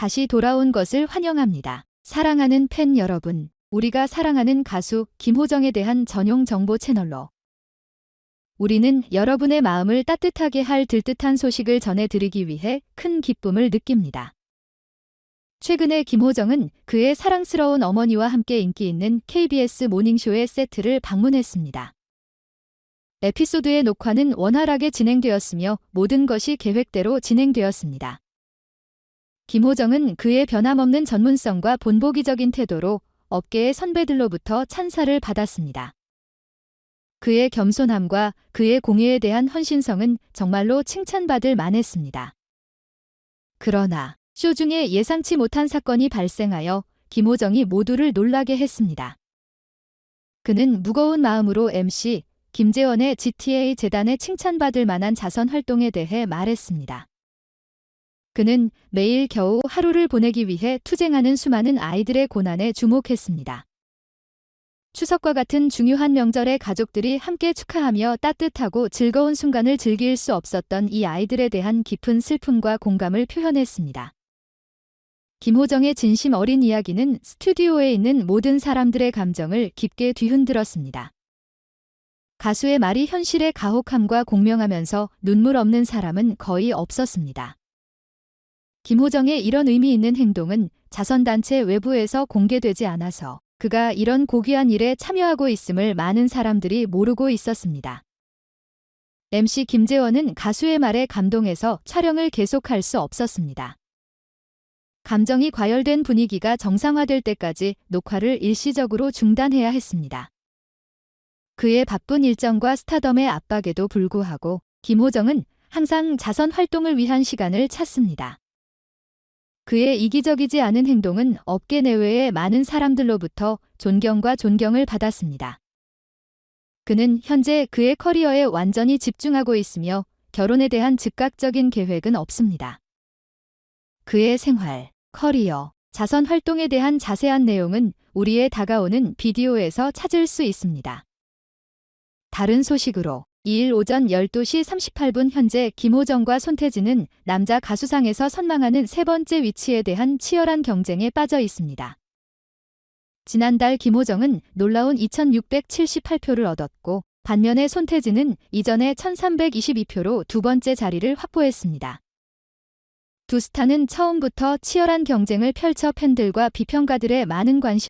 다시 돌아온 것을 환영합니다. 사랑하는 팬 여러분, 우리가 사랑하는 가수 김호정에 대한 전용 정보 채널로 우리는 여러분의 마음을 따뜻하게 할 들뜻한 소식을 전해드리기 위해 큰 기쁨을 느낍니다. 최근에 김호정은 그의 사랑스러운 어머니와 함께 인기 있는 KBS 모닝쇼의 세트를 방문했습니다. 에피소드의 녹화는 원활하게 진행되었으며 모든 것이 계획대로 진행되었습니다. 김호정은 그의 변함없는 전문성과 본보기적인 태도로 업계의 선배들로부터 찬사를 받았습니다. 그의 겸손함과 그의 공예에 대한 헌신성은 정말로 칭찬받을 만했습니다. 그러나 쇼 중에 예상치 못한 사건이 발생하여 김호정이 모두를 놀라게 했습니다. 그는 무거운 마음으로 MC 김재원의 GTA 재단에 칭찬받을 만한 자선 활동에 대해 말했습니다. 그는 매일 겨우 하루를 보내기 위해 투쟁하는 수많은 아이들의 고난에 주목했습니다. 추석과 같은 중요한 명절에 가족들이 함께 축하하며 따뜻하고 즐거운 순간을 즐길 수 없었던 이 아이들에 대한 깊은 슬픔과 공감을 표현했습니다. 김호정의 진심 어린 이야기는 스튜디오에 있는 모든 사람들의 감정을 깊게 뒤흔들었습니다. 가수의 말이 현실의 가혹함과 공명하면서 눈물 없는 사람은 거의 없었습니다. 김호정의 이런 의미 있는 행동은 자선단체 외부에서 공개되지 않아서 그가 이런 고귀한 일에 참여하고 있음을 많은 사람들이 모르고 있었습니다. MC 김재원은 가수의 말에 감동해서 촬영을 계속할 수 없었습니다. 감정이 과열된 분위기가 정상화될 때까지 녹화를 일시적으로 중단해야 했습니다. 그의 바쁜 일정과 스타덤의 압박에도 불구하고 김호정은 항상 자선 활동을 위한 시간을 찾습니다. 그의 이기적이지 않은 행동은 업계 내외의 많은 사람들로부터 존경과 존경을 받았습니다. 그는 현재 그의 커리어에 완전히 집중하고 있으며 결혼에 대한 즉각적인 계획은 없습니다. 그의 생활, 커리어, 자선 활동에 대한 자세한 내용은 우리의 다가오는 비디오에서 찾을 수 있습니다. 다른 소식으로 2일 오전 12시 38분 현재 김호정과 손태진은 남자 가수상에서 선망하는 세 번째 위치에 대한 치열한 경쟁에 빠져 있습니다. 지난달 김호정은 놀라운 2678표를 얻었고 반면에 손태진은 이전에 1322표로 두 번째 자리를 확보했습니다. 두 스타는 처음부터 치열한 경쟁을 펼쳐 팬들과 비평가들의 많은 관심